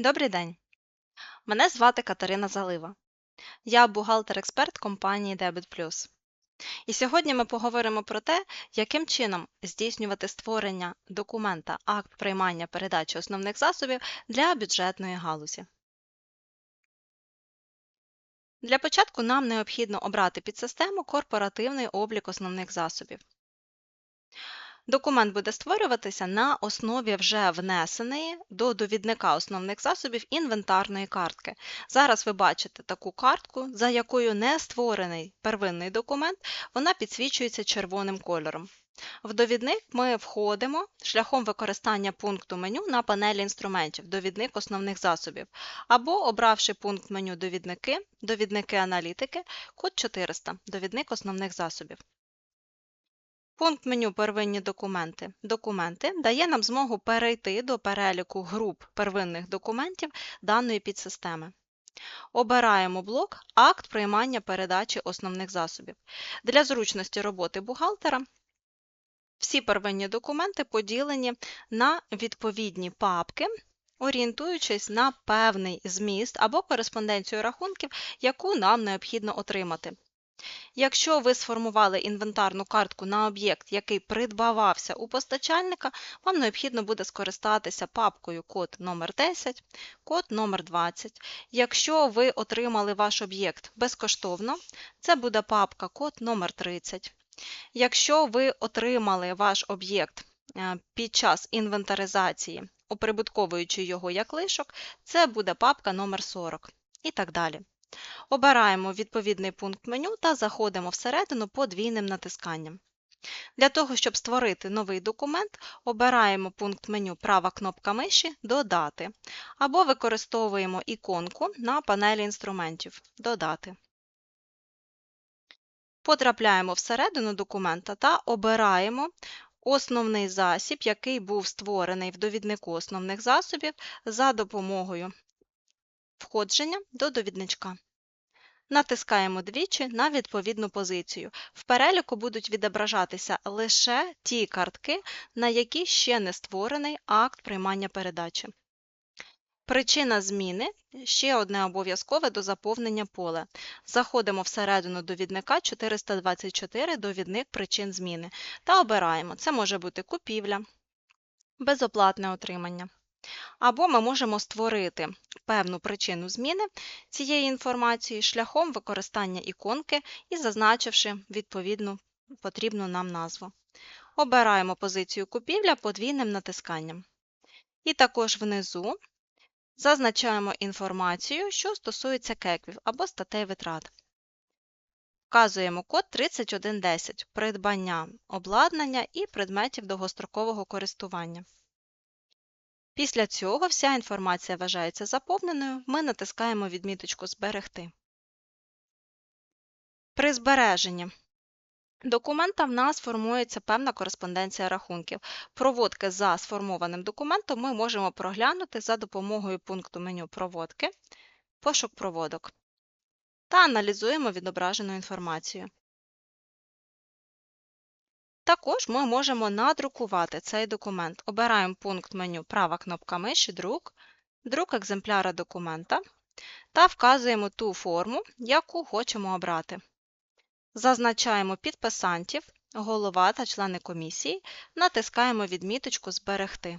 Добрий день. Мене звати Катерина Залива. Я бухгалтер-експерт компанії Debit. І сьогодні ми поговоримо про те, яким чином здійснювати створення документа акт приймання передачі основних засобів для бюджетної галузі. Для початку нам необхідно обрати підсистему Корпоративний облік основних засобів. Документ буде створюватися на основі вже внесеної до довідника основних засобів інвентарної картки. Зараз ви бачите таку картку, за якою не створений первинний документ, вона підсвічується червоним кольором. В довідник ми входимо шляхом використання пункту меню на панелі інструментів Довідник основних засобів, або обравши пункт меню Довідники, Довідники аналітики, код 400 Довідник основних засобів. Пункт меню Первинні документи Документи дає нам змогу перейти до переліку груп первинних документів даної підсистеми. Обираємо блок Акт приймання передачі основних засобів. Для зручності роботи бухгалтера всі первинні документи поділені на відповідні папки, орієнтуючись на певний зміст або кореспонденцію рахунків, яку нам необхідно отримати. Якщо ви сформували інвентарну картку на об'єкт, який придбавався у постачальника, вам необхідно буде скористатися папкою код номер 10 код номер 20 Якщо ви отримали ваш об'єкт безкоштовно, це буде папка код номер 30 Якщо ви отримали ваш об'єкт е, під час інвентаризації, оприбутковуючи його як лишок, це буде папка номер 40 і так далі. Обираємо відповідний пункт меню та заходимо всередину подвійним натисканням. Для того, щоб створити новий документ, обираємо пункт меню права кнопка миші Додати або використовуємо іконку на панелі інструментів Додати. Потрапляємо всередину документа та обираємо основний засіб, який був створений в довіднику основних засобів за допомогою входження до довідничка. Натискаємо двічі на відповідну позицію. В переліку будуть відображатися лише ті картки, на які ще не створений акт приймання передачі. Причина зміни ще одне обов'язкове до заповнення поле. Заходимо всередину довідника 424 довідник причин зміни та обираємо. Це може бути купівля, безоплатне отримання. Або ми можемо створити певну причину зміни цієї інформації шляхом використання іконки і зазначивши відповідну потрібну нам назву. Обираємо позицію купівля подвійним натисканням. І також внизу зазначаємо інформацію, що стосується кеквів або статей витрат. Вказуємо код 3110 придбання обладнання і предметів довгострокового користування. Після цього вся інформація вважається заповненою, ми натискаємо відміточку Зберегти. При збереженні документа в нас формується певна кореспонденція рахунків. Проводки за сформованим документом ми можемо проглянути за допомогою пункту меню Проводки, пошук проводок та аналізуємо відображену інформацію. Також ми можемо надрукувати цей документ. Обираємо пункт меню права кнопка миші Друк, друк екземпляра документа та вказуємо ту форму, яку хочемо обрати. Зазначаємо підписантів, голова та члени комісії, натискаємо відміточку Зберегти.